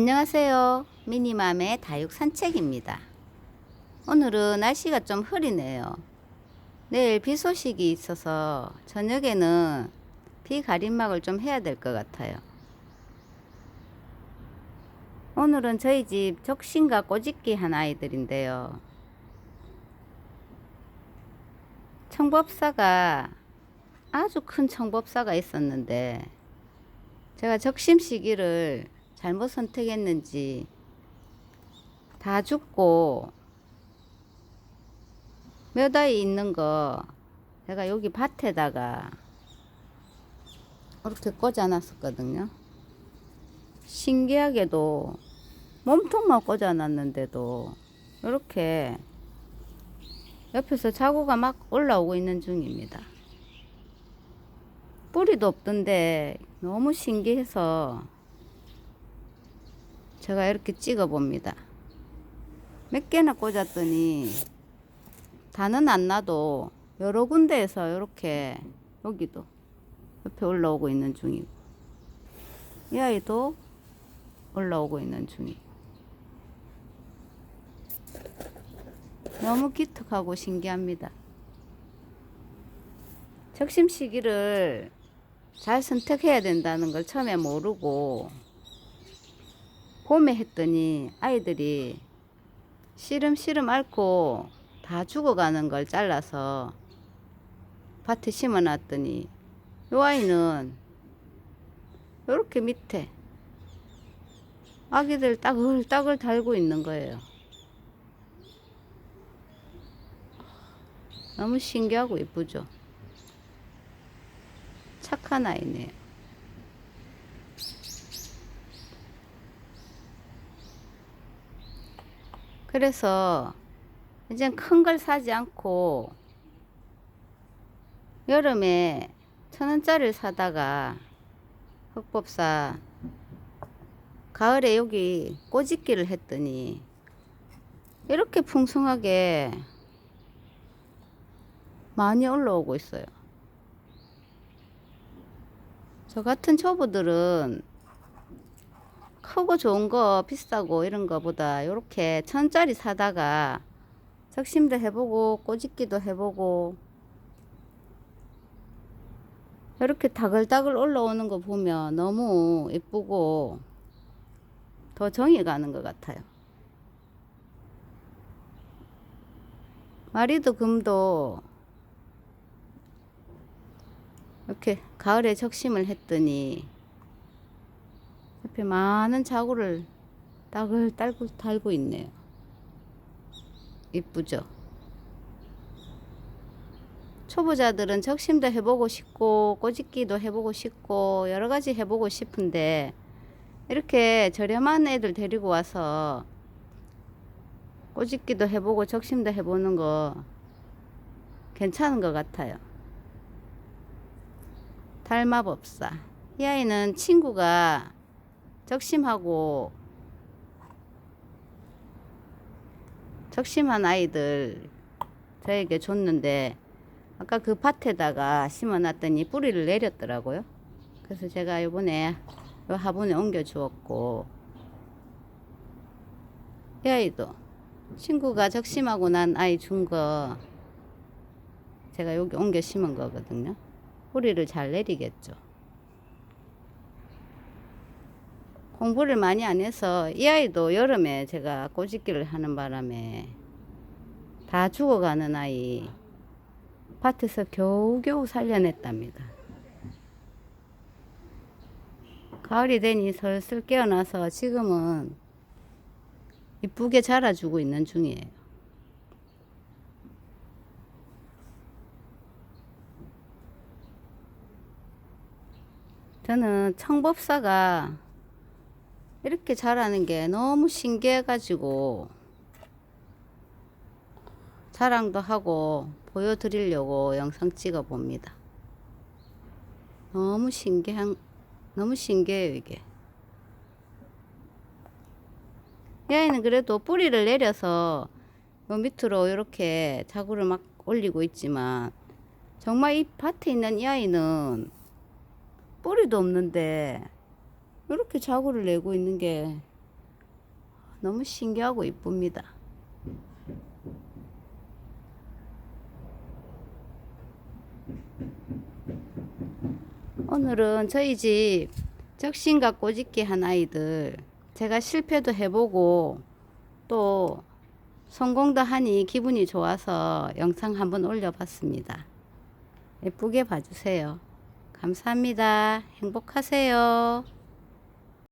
안녕하세요. 미니맘의 다육 산책입니다. 오늘은 날씨가 좀 흐리네요. 내일 비 소식이 있어서 저녁에는 비 가림막을 좀 해야 될 것 같아요. 오늘은 저희 집 적신과 꼬집기 한 아이들인데요. 청법사가 아주 큰 청법사가 있었는데 제가 적심 시기를 잘못 선택했는지 다 죽고 몇 아이 있는 거 제가 여기 밭에다가 이렇게 꽂아놨었거든요. 신기하게도 몸통만 꽂아놨는데도 이렇게 옆에서 자구가 막 올라오고 있는 중입니다. 뿌리도 없던데 너무 신기해서 제가 이렇게 찍어 봅니다. 몇 개나 꽂았더니 다는 안 나도 여러 군데에서 이렇게 여기도 옆에 올라오고 있는 중이고 이 아이도 올라오고 있는 중이고 너무 기특하고 신기합니다. 적심 시기를 잘 선택해야 된다는 걸 처음에 모르고 봄에 했더니 아이들이 씨름씨름 앓고 다 죽어가는 걸 잘라서 밭에 심어 놨더니 요 아이는 요렇게 밑에 아기들 따글따글 달고 있는 거예요. 너무 신기하고 이쁘죠? 착한 아이네요. 그래서 이제 큰걸 사지 않고 여름에 천 원짜리를 사다가 흑법사 가을에 여기 꼬집기를 했더니 이렇게 풍성하게 많이 올라오고 있어요. 저 같은 초보들은 크고 좋은 거 비싸고 이런 거보다 이렇게 천짜리 사다가 적심도 해보고 꼬집기도 해보고 이렇게 다글다글 올라오는 거 보면 너무 예쁘고 더 정이 가는 것 같아요. 마리도 금도 이렇게 가을에 적심을 했더니 옆에 많은 자구를 딱을 달고 달고 있네요. 이쁘죠? 초보자들은 적심도 해보고 싶고 꼬집기도 해보고 싶고 여러 가지 해보고 싶은데 이렇게 저렴한 애들 데리고 와서 꼬집기도 해보고 적심도 해보는 거 괜찮은 것 같아요. 달마법사. 이 아이는 친구가 적심하고 적심한 아이들 저에게 줬는데 아까 그 밭에다가 심어놨더니 뿌리를 내렸더라고요. 그래서 제가 이번에 요 화분에 옮겨 주었고 이 아이도 친구가 적심하고 난 아이 준 거 제가 여기 옮겨 심은 거거든요. 뿌리를 잘 내리겠죠. 공부를 많이 안 해서 이 아이도 여름에 제가 꼬집기를 하는 바람에 다 죽어가는 아이 밭에서 겨우겨우 살려냈답니다. 가을이 되니 슬슬 깨어나서 지금은 이쁘게 자라주고 있는 중이에요. 저는 청법사가 이렇게 자라는 게 너무 신기해가지고 자랑도 하고 보여드리려고 영상 찍어 봅니다. 너무 신기한, 너무 신기해요, 이게. 이 아이는 그래도 뿌리를 내려서 요 밑으로 이렇게 자구를 막 올리고 있지만 정말 이 밭에 있는 이 아이는 뿌리도 없는데 이렇게 자구를 내고 있는 게 너무 신기하고 이쁩니다. 오늘은 저희 집 적신과 꼬집기 한 아이들 제가 실패도 해보고 또 성공도 하니 기분이 좋아서 영상 한번 올려봤습니다. 예쁘게 봐주세요. 감사합니다. 행복하세요.